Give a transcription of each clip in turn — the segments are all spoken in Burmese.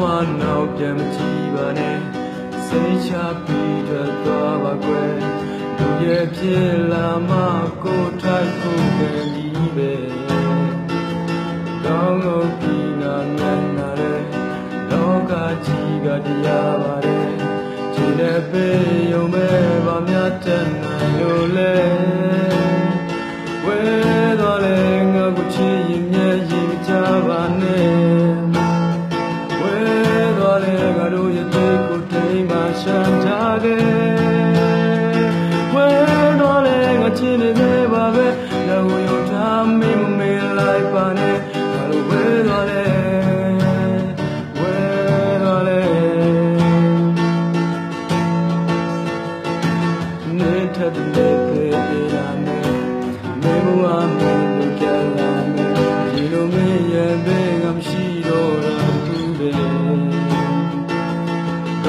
မှနောက်ပြန်မကြည့်ပါနဲ့စိတ်ချပြီးထွက်သွားပါကွယ်လူရဲ့ဖြစ်လာမှကိုယ်ထိုက်ကိုယ်ပဲဒီပဲကောင်းလို့ပြီးနာမျက်နာတဲ့လောကကြီးကတရားပါတယ်ခြေနဲ့ပေးယုံမဲ့ပါမြတ်တဲ့နိုင်လို့လဲ တိမ်မှရှမ်းထားခဲ့ဝဲသွားလေငါချင်းနေနေပါပဲလောကရောထားမင်းမမေးလိုက်ပါနဲ့ငါတို့ဝဲသွားလေဝဲသွား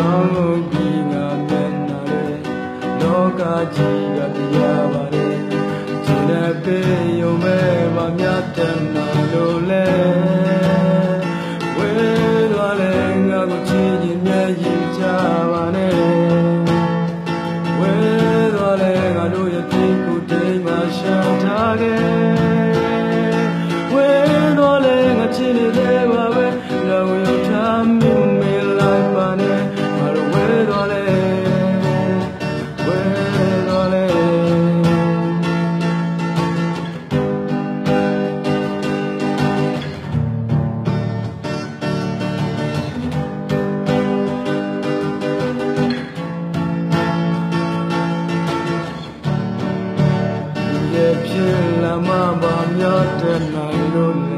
ကောင်းလို့ပြီးငါမျက်နာရဲ့လောကကြီးကတရားပါ တဲ့ဖြစ်လာမှာပါများတဲ့နိုင်လို့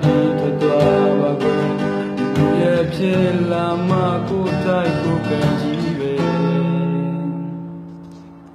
ပြီးထသွားပါကုန်သူရဲ့ဖြစ်လာမှကိုယ်တိုင်ကိုယ်ကံကြီး